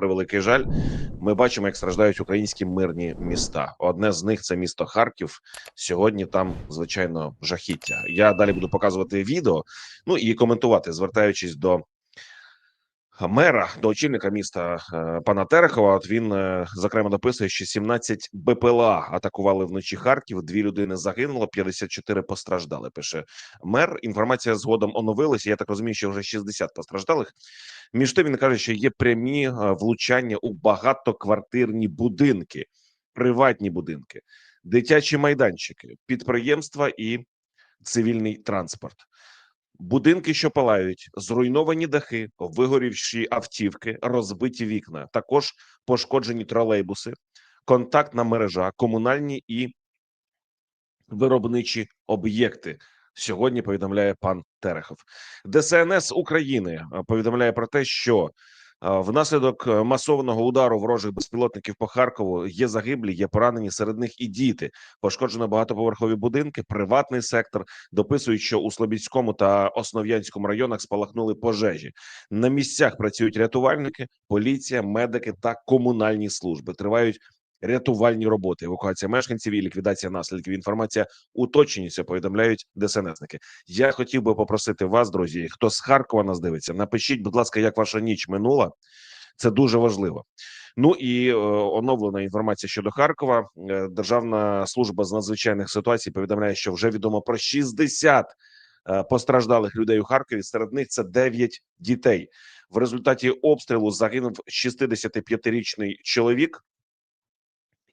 превеликий жаль, ми бачимо, як страждають українські мирні міста. Одне з них це місто Харків. Сьогодні там звичайно жахіття. Я далі буду показувати відео, ну і коментувати, звертаючись до мера, до очільника міста е, пана Терехова. От він е, зокрема дописує, що 17 БПЛА атакували вночі Харків. Дві людини загинуло, 54 постраждали. Пише мер. Інформація згодом оновилася. Я так розумію, що вже 60 постраждалих. Між тим він каже, що є прямі е, влучання у багатоквартирні будинки, приватні будинки, дитячі майданчики, підприємства і цивільний транспорт. Будинки, що палають, зруйновані дахи, вигорівші автівки, розбиті вікна, також пошкоджені тролейбуси, контактна мережа, комунальні і виробничі об'єкти. Сьогодні повідомляє пан Терехов. ДСНС України повідомляє про те, що внаслідок е, масованого удару ворожих безпілотників по Харкову є загиблі, є поранені серед них і діти. Пошкоджено багатоповерхові будинки, приватний сектор. Дописують, що у Слобідському та Основ'янському районах спалахнули пожежі. На місцях працюють рятувальники, поліція, медики та комунальні служби. Тривають рятувальні роботи, евакуація мешканців і ліквідація наслідків. Інформація уточнюється, повідомляють ДСНСники. Я хотів би попросити вас, друзі, хто з Харкова нас дивиться, напишіть, будь ласка, як ваша ніч минула. Це дуже важливо. Ну і е, оновлена інформація щодо Харкова. Е, Державна служба з надзвичайних ситуацій повідомляє, що вже відомо про 60 е, постраждалих людей у Харкові. Серед них це 9 дітей. В результаті обстрілу загинув 65-річний чоловік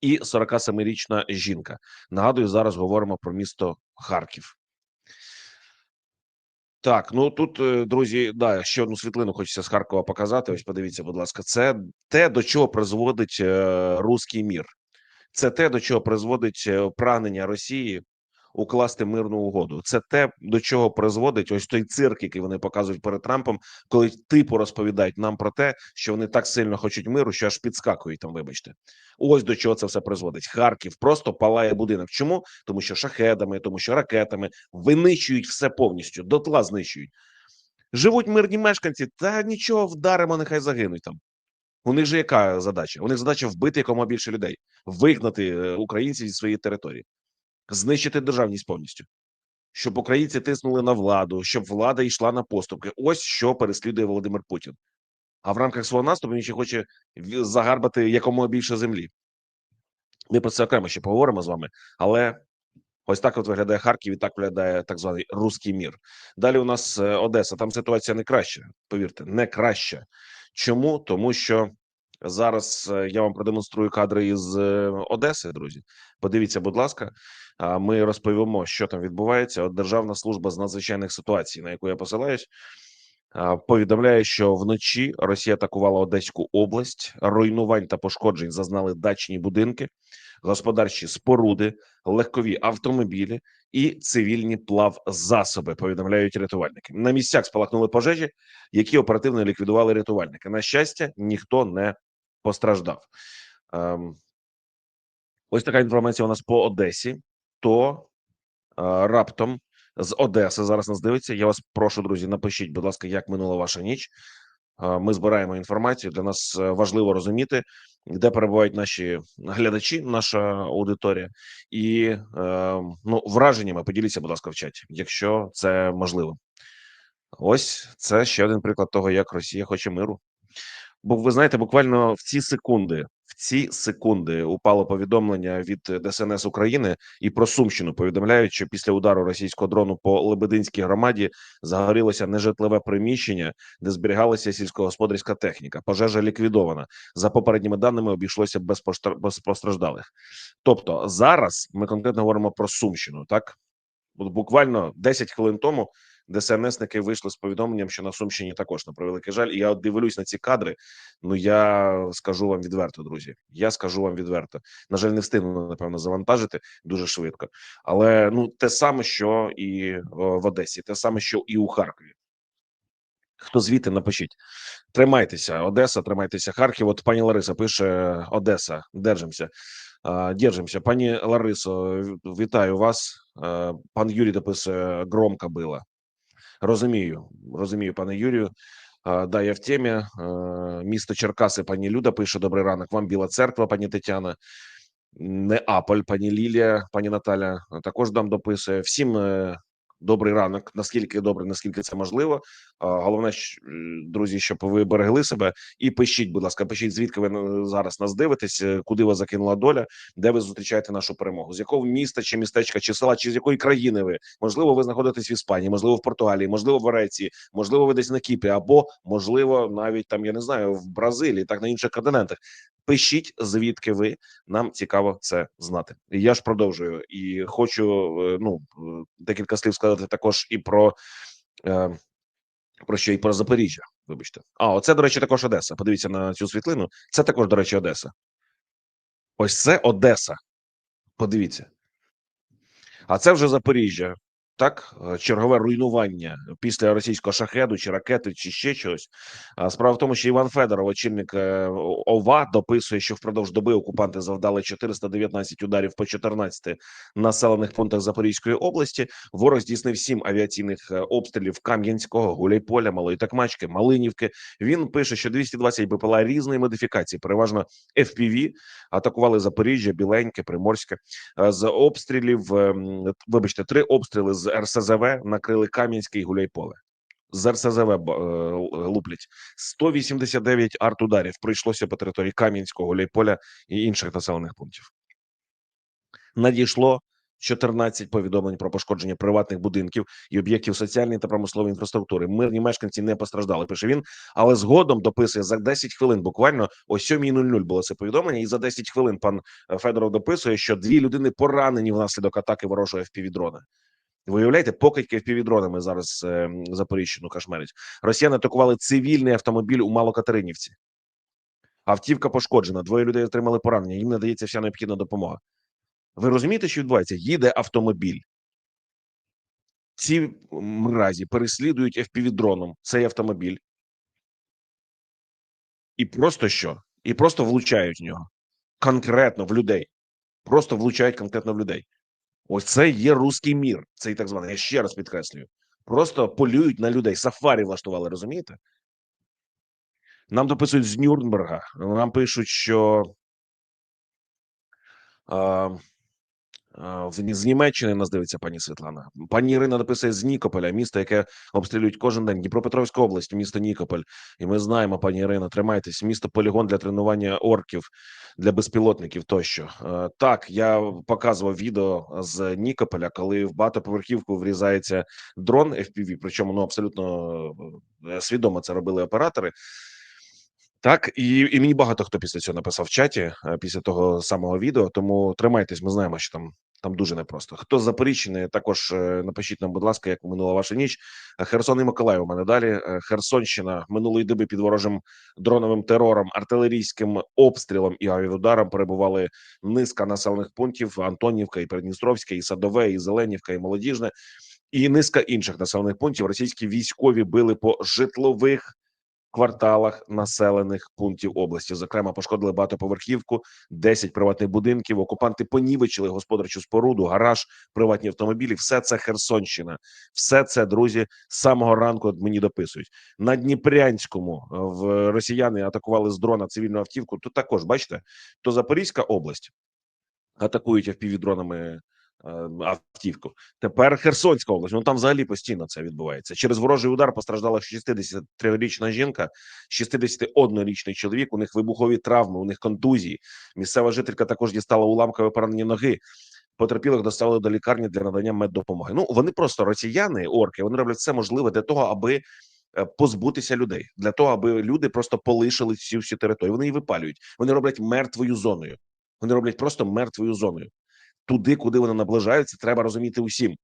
і 47-річна жінка. Нагадую, зараз говоримо про місто Харків. Так, ну тут, е, друзі, да, ще одну світлину хочеться з Харкова показати. Ось подивіться, будь ласка, це те, до чого призводить е, руський мір. Це те, до чого призводить е, прагнення Росії укласти мирну угоду. Це те, до чого призводить ось той цирк, який вони показують перед Трампом, коли типу розповідають нам про те, що вони так сильно хочуть миру, що аж підскакують там. Вибачте, ось до чого це все призводить. Харків просто палає будинок. Чому? Тому що шахедами, тому що ракетами винищують все повністю, дотла знищують. Живуть мирні мешканці, та нічого вдаримо, нехай загинуть там. У них же яка задача? У них задача вбити якомога більше людей, вигнати е, українців зі своєї території знищити державність повністю, щоб українці тиснули на владу, щоб влада йшла на поступки. Ось що переслідує Володимир Путін. А в рамках свого наступу він ще хоче загарбати якомога більше землі. Ми про це окремо ще поговоримо з вами, але ось так от виглядає Харків і так виглядає так званий руський мір. Далі у нас е, Одеса. Там ситуація не краща. Повірте, не краща. Чому? Тому що зараз е, я вам продемонструю кадри із е, Одеси, друзі. Подивіться, будь ласка, ми розповімо, що там відбувається. От Державна служба з надзвичайних ситуацій, на яку я посилаюсь, повідомляє, що вночі Росія атакувала Одеську область. Руйнувань та пошкоджень зазнали дачні будинки, господарчі споруди, легкові автомобілі і цивільні плавзасоби. Повідомляють рятувальники. На місцях спалахнули пожежі, які оперативно ліквідували рятувальники. На щастя, ніхто не постраждав. Ем, ось така інформація у нас по Одесі то а, раптом з Одеси зараз нас дивиться. Я вас прошу, друзі, напишіть, будь ласка, як минула ваша ніч. А, ми збираємо інформацію. Для нас е, важливо розуміти, де перебувають наші глядачі, наша аудиторія, і е, ну враженнями поділіться, будь ласка, в чаті, якщо це можливо. Ось це ще один приклад того, як Росія хоче миру. Бо ви знаєте, буквально в ці секунди, ці секунди упало повідомлення від ДСНС України і про Сумщину. Повідомляють, що після удару російського дрону по Лебединській громаді загорілося нежитлове приміщення, де зберігалася сільськогосподарська техніка. Пожежа ліквідована за попередніми даними. Обійшлося без, без постраждалих. Тобто зараз ми конкретно говоримо про Сумщину. Так буквально 10 хвилин тому ДСНСники вийшли з повідомленням, що на Сумщині також на превеликий жаль. І я от дивлюсь на ці кадри. Ну я скажу вам відверто, друзі. Я скажу вам відверто. На жаль, не встигну напевно завантажити дуже швидко. Але ну те саме, що і в Одесі, те саме, що і у Харкові. Хто звідти напишіть, тримайтеся, Одеса, тримайтеся, Харків. От пані Лариса пише Одеса, держимося. Держимося. Пані Ларисо, вітаю вас. Пан Юрій дописує громка била. Розумію, розумію, пане Юрію. Да, я в темі. Місто Черкаси, пані Люда пише: Добрий ранок. Вам Біла Церква, пані Тетяна. Неаполь, пані Лілія, пані Наталя також дам дописує. Всім е, добрий ранок. Наскільки добре, наскільки це можливо. Головне, е, друзі, щоб ви берегли себе і пишіть, будь ласка, пишіть, звідки ви е, зараз нас дивитесь, е, куди вас закинула доля, де ви зустрічаєте нашу перемогу, з якого міста чи містечка, чи села, чи з якої країни ви можливо, ви знаходитесь в Іспанії, можливо, в Португалії, можливо, в Греції, можливо, ви десь на Кіпрі, або можливо, навіть там я не знаю, в Бразилії, так на інших континентах. Пишіть, звідки ви нам цікаво це знати. Я ж продовжую і хочу ну декілька слів сказати також і про. Е, про що і про Запоріжжя, вибачте. А, оце, до речі, також Одеса. Подивіться на цю світлину. Це також, до речі, Одеса. Ось це Одеса. Подивіться. А це вже Запоріжжя. Так, Е, чергове руйнування після російського шахеду чи ракети, чи ще чогось. Справа в тому, що Іван Федоров, очільник е, ОВА, дописує, що впродовж доби окупанти завдали 419 ударів по 14 населених пунктах Запорізької області. Ворог здійснив 7 авіаційних е, обстрілів Кам'янського, Гуляйполя, Малої Такмачки, Малинівки. Він пише, що 220 БПЛА різної модифікації, переважно FPV, атакували Запоріжжя, Біленьке, Приморське. З обстрілів, ем, вибачте, три обстріли з РСЗВ накрили Кам'янське і Гуляйполе. З РСЗВ б- е, луплять 189 артударів прийшлося по території Кам'янського, Гуляйполя і інших населених пунктів. Надійшло 14 повідомлень про пошкодження приватних будинків і об'єктів соціальної та промислової інфраструктури. Мирні мешканці не постраждали. Пише він, але згодом дописує за 10 хвилин. Буквально о 7.00 було це повідомлення, і за 10 хвилин пан е, Федоров дописує, що дві людини поранені внаслідок атаки ворожого FPV-дрона. Ви уявляєте, покидьки FPV-дронами зараз е, Запоріжжяну кашмерять. Росіяни атакували цивільний автомобіль у Малокатеринівці. Автівка пошкоджена, двоє людей отримали поранення. Їм надається вся необхідна допомога. Ви розумієте, що відбувається? Їде автомобіль. Ці мразі переслідують FPV-дроном цей автомобіль. І просто що? І просто влучають в нього. Конкретно в людей. Просто влучають конкретно в людей. Ось це є руський мір, цей так званий. Я ще раз підкреслюю. Просто полюють на людей. Сафарі влаштували, розумієте? Нам дописують з Нюрнберга. Нам пишуть, що а, з Німеччини нас дивиться пані Світлана. Пані Ірина дописує з Нікополя, місто, яке обстрілюють кожен день. Дніпропетровська область, місто Нікополь. І ми знаємо, пані Ірина, тримайтесь. Місто полігон для тренування орків, для безпілотників тощо. Е, Так, я показував відео з Нікополя, коли в багатоповерхівку врізається дрон FPV, причому ну абсолютно е, свідомо це робили оператори. Так, і, і мені багато хто після цього написав в чаті е, після того самого відео. Тому тримайтесь, ми знаємо, що там там дуже непросто. Хто з Запоріжжя, також е, напишіть нам, будь ласка, як минула ваша ніч. Е, Херсон і Миколаїв у мене далі. Е, Херсонщина минулої доби під ворожим дроновим терором, артилерійським обстрілом і авіаударом перебували низка населених пунктів: Антонівка, і Придністровське, і Садове, і Зеленівка, і Молодіжне, і низка інших населених пунктів. Російські військові били по житлових кварталах населених пунктів області. Зокрема, пошкодили багатоповерхівку, 10 приватних будинків. Окупанти понівечили господарчу споруду, гараж, приватні автомобілі. Все це Херсонщина. Все це друзі з самого ранку мені дописують на Дніпрянському. е, В росіяни атакували з дрона цивільну автівку. Тут також бачите, то Запорізька область атакують FPV-дронами е, автівку. Тепер Херсонська область. Ну там взагалі постійно це відбувається. Через ворожий удар постраждала 63-річна жінка, 61-річний чоловік. У них вибухові травми, у них контузії. Місцева жителька також дістала уламкове поранення ноги. Потерпілих доставили до лікарні для надання меддопомоги. Ну вони просто росіяни, орки. Вони роблять все можливе для того, аби е, позбутися людей, для того, аби люди просто полишили всю всю територію. Вони її випалюють. Вони роблять мертвою зоною. Вони роблять просто мертвою зоною. Туди, куди вони наближаються, треба розуміти усім,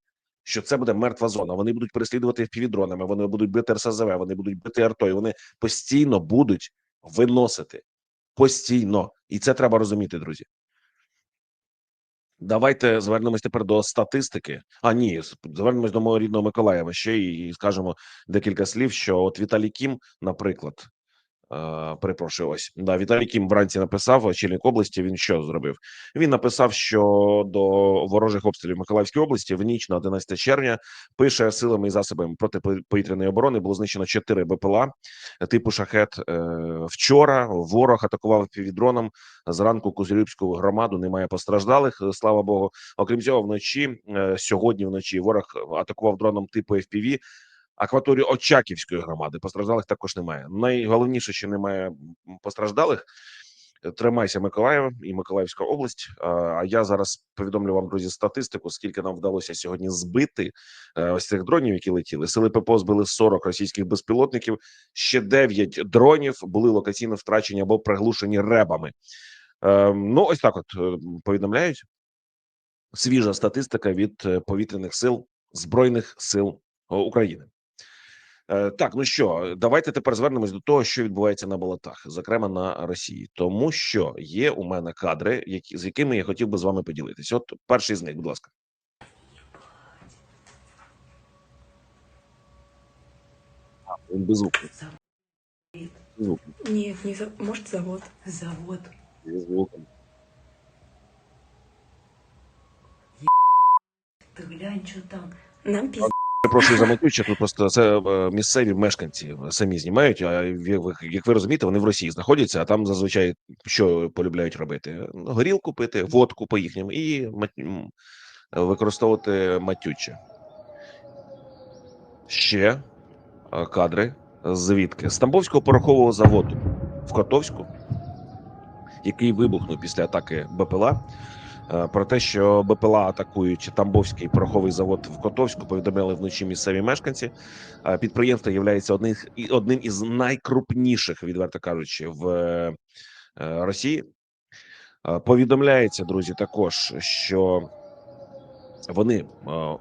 що це буде мертва зона. Вони будуть переслідувати півдронами, вони будуть бити РСЗВ, вони будуть бити артою. Вони постійно будуть виносити постійно, і це треба розуміти, друзі. Давайте звернемось тепер до статистики. А ні, звернемось до мого рідного Миколаєва ще і, і скажемо декілька слів. Що от Віталій Кім, наприклад, перепрошую, ось да Віталій Кім вранці написав очільник області. Він що зробив? Він написав, що до ворожих обстрілів Миколаївської області в ніч на 11 червня пише силами і засобами протиповітряної оборони було знищено 4 БПЛА типу шахет. Е, вчора ворог атакував півдроном зранку Кузелюбську громаду. Немає постраждалих. е, Слава Богу. Окрім цього, вночі е, сьогодні вночі ворог атакував дроном типу FPV акваторію Очаківської громади. Постраждалих також немає. Найголовніше, що немає постраждалих. Тримайся, Миколаїв і Миколаївська область. А я зараз повідомлю вам, друзі, статистику. Скільки нам вдалося сьогодні збити е, ось цих дронів, які летіли. Сили ППО збили 40 російських безпілотників. Ще 9 дронів були локаційно втрачені або приглушені ребами. Е, Ну, ось так, от е, повідомляють. Свіжа статистика від е, повітряних сил збройних сил е, України. Е, Так, ну що, давайте тепер звернемось до того, що відбувається на болотах, зокрема на Росії, тому що є у мене кадри, які з якими я хотів би з вами поділитися. От перший з них, будь ласка. Він без звуку. Без не за... может завод. Завод. Без звуку. Ти глянь, що там. Нам пиздец. Перепрошую за матюче, тут просто це е, місцеві мешканці самі знімають. А як ви, розумієте, вони в Росії знаходяться, а там зазвичай що полюбляють робити: горілку пити, водку по їхньому і використовувати матюче. Ще е, кадри звідки з Тамбовського порохового заводу в Котовську, який вибухнув після атаки БПЛА. Е, Про те, що БПЛА атакують Тамбовський пороховий завод в Котовську, повідомляли вночі місцеві мешканці. Е, Підприємство є одним, із найкрупніших, відверто кажучи, в е, Росії. Повідомляється, друзі, також, що вони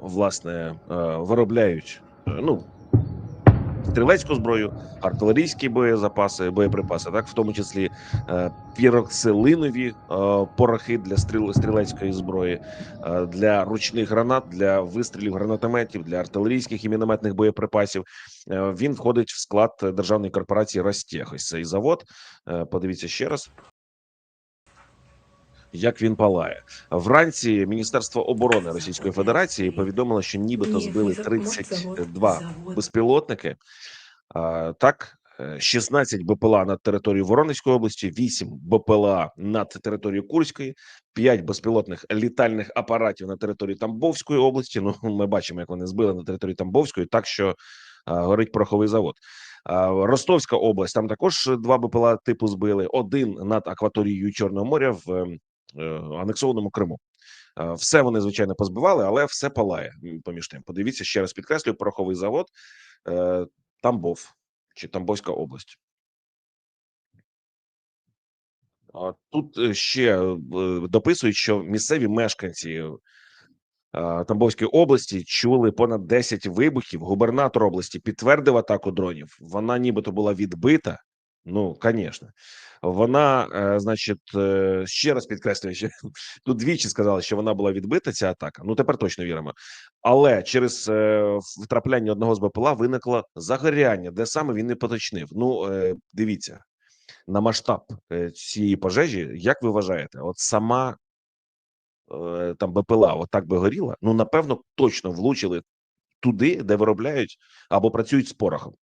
власне виробляють ну стрілецьку зброю, артилерійські боєзапаси, боєприпаси, так в тому числі е, піроксилинові е, порохи для стріл стрілецької зброї, е, для ручних гранат, для вистрілів гранатометів, для артилерійських і мінометних боєприпасів. Е, Він входить в склад державної корпорації Ростех. Ось цей завод. Е, Подивіться ще раз. Як він палає вранці? Міністерство оборони Російської Федерації повідомило, що нібито збили не за- 32 безпілотники. Так, е, 16 БПЛА над територією Воронезької області, 8 БПЛА над територією Курської, 5 безпілотних літальних апаратів на території Тамбовської області. Ну, ми бачимо, як вони збили на території Тамбовської, так що горить пороховий завод. Ростовська область там також два БПЛА типу збили. Один над акваторією Чорного моря в ем, е, анексованому Криму. Е, Все вони звичайно позбивали, але все палає поміж тим. Подивіться ще раз підкреслюю, пороховий завод е, Тамбов чи Тамбовська область. Тут е, ще е, дописують, що місцеві мешканці е, Тамбовської області чули понад 10 вибухів. Губернатор області підтвердив атаку дронів. Вона нібито була відбита. Ну, звісно, вона, е, значить, е, ще раз підкреслюю, що тут двічі сказали, що вона була відбита. Ця атака. Ну тепер точно віримо. Але через е, втрапляння одного з БПЛА виникло загоряння, де саме він не поточнив. Ну е, дивіться на масштаб е, цієї пожежі. Як ви вважаєте, от сама е, там БПЛА, отак би горіла? Ну напевно, точно влучили туди, де виробляють або працюють з порохом.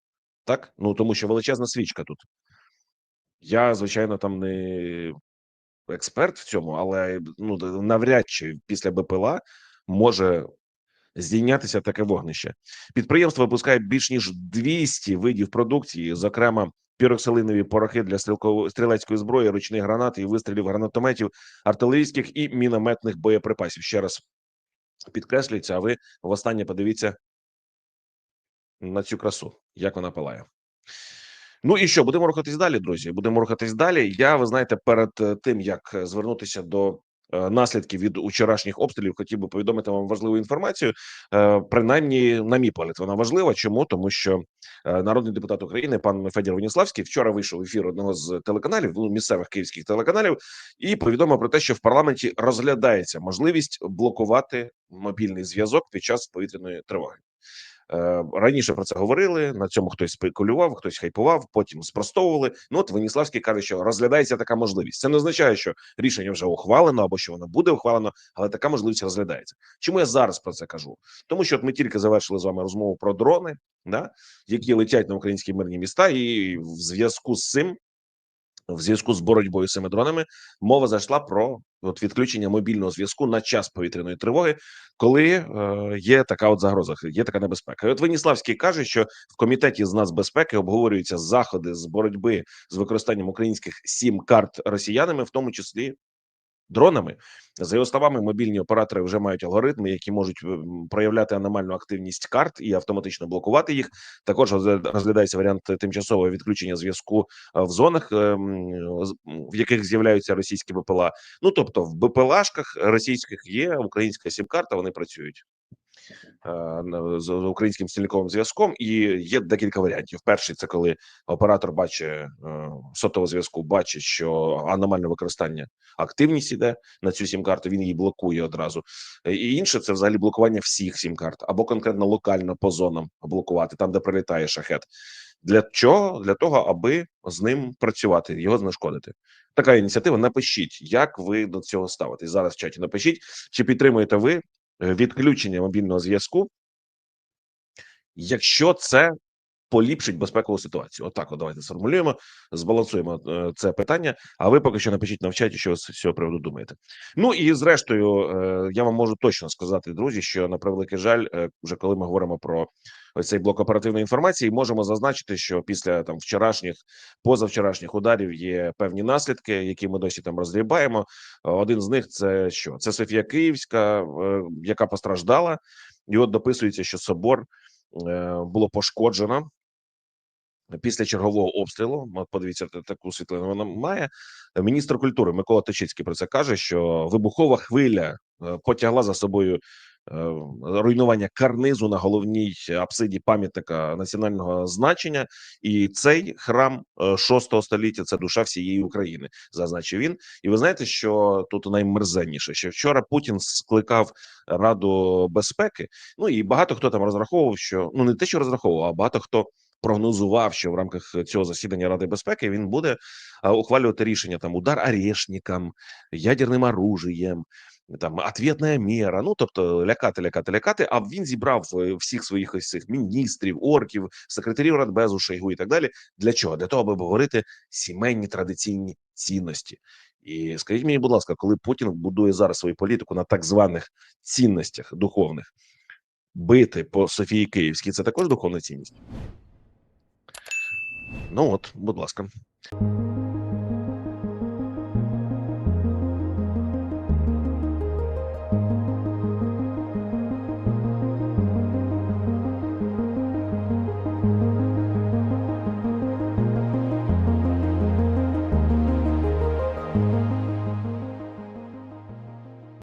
Так, ну тому що величезна свічка тут. Я, звичайно, там не експерт в цьому, але ну навряд чи після БПЛА може здійнятися таке вогнище. Підприємство випускає більш ніж 200 видів продукції, зокрема піроксилинові порохи для стрілецької зброї, ручних гранат і вистрілів гранатометів, артилерійських і мінометних боєприпасів. Ще раз підкреслюється, а ви востаннє подивіться на цю красу, як вона палає. Ну і що, будемо рухатись далі, друзі. Будемо рухатись далі. Я, ви знаєте, перед е, тим як е, звернутися до е, наслідків від вчорашніх обстрілів, хотів би повідомити вам важливу інформацію. Принаймні, на мій погляд, вона важлива. Чому тому, що народний депутат України, пан Федір Веніславський, вчора вийшов в ефір одного з телеканалів, ну місцевих київських телеканалів, і повідомив про те, що в парламенті розглядається можливість блокувати мобільний зв'язок під час повітряної тривоги. Е, Раніше про це говорили. На цьому хтось спекулював, хтось хайпував, потім спростовували. Ну от Веніславський каже, що розглядається така можливість. Це не означає, що рішення вже ухвалено або що воно буде ухвалено, але така можливість розглядається. Чому я зараз про це кажу? Тому що от ми тільки завершили з вами розмову про дрони, да, які летять на українські мирні міста, і в зв'язку з цим. В зв'язку з боротьбою з цими дронами мова зайшла про от відключення мобільного зв'язку на час повітряної тривоги, коли е, є така от загроза, є така небезпека. І от Веніславський каже, що в комітеті з нацбезпеки обговорюються заходи з боротьби з використанням українських сім карт росіянами, в тому числі дронами. За його словами, мобільні оператори вже мають алгоритми, які можуть проявляти аномальну активність карт і автоматично блокувати їх. Також розгля- розглядається варіант тимчасового відключення зв'язку е, в зонах, е, в яких з'являються російські БПЛА. Ну тобто, в БПЛАшках російських є українська сім-карта, вони працюють. Е, з українським стільниковим зв'язком, і є декілька варіантів. Перший це коли оператор бачить е, сотового зв'язку, бачить, що аномальне використання активність іде на цю сім-карту, він її блокує одразу. Е, І інше це взагалі блокування всіх сім-карт або конкретно локально по зонам блокувати, там де прилітає шахет. Для чого? Для того, аби з ним працювати, його знешкодити. Така ініціатива. Напишіть, як ви до цього ставитесь. Зараз в чаті напишіть, чи підтримуєте ви відключення мобільного зв'язку, якщо це поліпшить безпекову ситуацію. Отак, от давайте сформулюємо, збалансуємо е, це питання. А ви поки що напишіть на чаті, що ви з цього приводу думаєте. Ну і зрештою, е, я вам можу точно сказати, друзі, що на превеликий жаль, е, вже коли ми говоримо про цей блок оперативної інформації, можемо зазначити, що після там вчорашніх, позавчорашніх ударів є певні наслідки, які ми досі там розгрібаємо. Е, Один з них це що? Це Софія Київська, яка постраждала, і от дописується, що собор було пошкоджено після чергового обстрілу. Подивіться таку світлину. Вона має міністр культури Микола Точицький про це каже, що вибухова хвиля е, потягла за собою е, руйнування карнизу на головній апсиді пам'ятника національного значення, і цей храм е, 6 століття це душа всієї України, зазначив він. І ви знаєте, що тут наймерзенніше, що вчора Путін скликав Раду безпеки. Ну і багато хто там розраховував, що ну не те, що розраховував, а багато хто прогнозував, що в рамках цього засідання Ради безпеки він буде ухвалювати рішення там удар орешникам, ядерним оружієм, там ответная мера. Ну тобто лякати, лякати, лякати. А він зібрав е, всіх своїх ось цих міністрів, орків, секретарів Радбезу, Шойгу і так далі. Для чого? Для того, аби говорити сімейні традиційні цінності. І скажіть мені, будь ласка, коли Путін будує зараз свою політику на так званих цінностях духовних, бити по Софії Київській це також духовна цінність? Ну от, будь ласка.